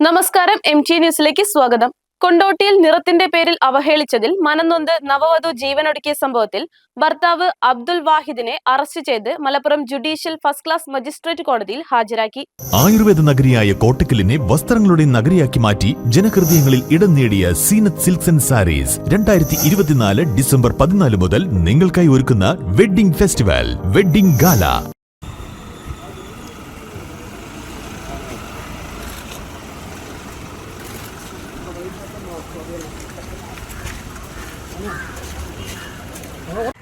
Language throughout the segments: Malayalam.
നമസ്കാരം എം ടി ന്യൂസിലേക്ക് സ്വാഗതം. കൊണ്ടോട്ടിയിൽ നിറത്തിന്റെ പേരിൽ അവഹേളിച്ചതിൽ മനനൊന്ത് നവവധു ജീവനൊടുക്കിയ സംഭവത്തിൽ ഭർത്താവ് അബ്ദുൽ വാഹിദിനെ അറസ്റ്റ് ചെയ്ത് Malappuram judicial first class magistrate കോടതിയിൽ ഹാജരാക്കി. ആയുർവേദ നഗരിയായ കോട്ടക്കലിനെ വസ്ത്രങ്ങളുടെ നഗരിയാക്കി മാറ്റി ജനഹൃദയങ്ങളിൽ ഇടം നേടിയ സീനത്ത് സിൽക്സ് ആൻഡ് സാരീസ് രണ്ടായിരത്തി ഇരുപത്തിനാല് ഡിസംബർ പതിനാല് മുതൽ നിങ്ങൾക്കായി ഒരുക്കുന്ന വെഡ്ഡിംഗ് ഫെസ്റ്റിവൽ വെഡ്ഡിംഗ് ഗാല. あら?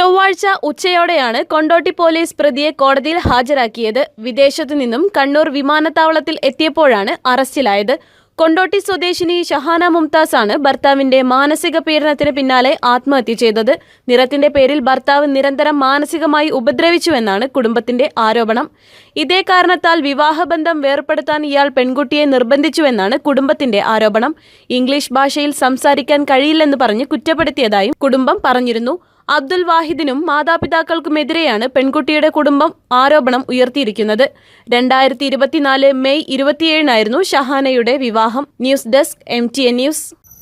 ചൊവ്വാഴ്ച ഉച്ചയോടെയാണ് കൊണ്ടോട്ടി പോലീസ് പ്രതിയെ കോടതിയിൽ ഹാജരാക്കിയത്. വിദേശത്തു നിന്നും കണ്ണൂർ വിമാനത്താവളത്തിൽ എത്തിയപ്പോഴാണ് അറസ്റ്റിലായത്. കൊണ്ടോട്ടി സ്വദേശിനി ഷഹാന മുംതാസ് ആണ് ഭർത്താവിന്റെ മാനസിക പീഡനത്തിന് പിന്നാലെ ആത്മഹത്യ ചെയ്തത്. നിറത്തിന്റെ പേരിൽ ഭർത്താവ് നിരന്തരം മാനസികമായി ഉപദ്രവിച്ചുവെന്നാണ് കുടുംബത്തിന്റെ ആരോപണം. ഇതേ കാരണത്താൽ വിവാഹബന്ധം വേർപ്പെടുത്താൻ ഇയാൾ പെൺകുട്ടിയെ നിർബന്ധിച്ചുവെന്നാണ് കുടുംബത്തിന്റെ ആരോപണം. ഇംഗ്ലീഷ് ഭാഷയിൽ സംസാരിക്കാൻ കഴിയില്ലെന്ന് പറഞ്ഞ് കുറ്റപ്പെടുത്തിയതായും കുടുംബം പറഞ്ഞിരുന്നു. അബ്ദുൽ വാഹിദിനും മാതാപിതാക്കൾക്കുമെതിരെയാണ് പെൺകുട്ടിയുടെ കുടുംബം ആരോപണം ഉയർത്തിയിരിക്കുന്നത്. രണ്ടായിരത്തി ഇരുപത്തിനാല് മെയ് ഇരുപത്തിയേഴിനായിരുന്നു ഷഹാനയുടെ വിവാഹം. News desk M T A news.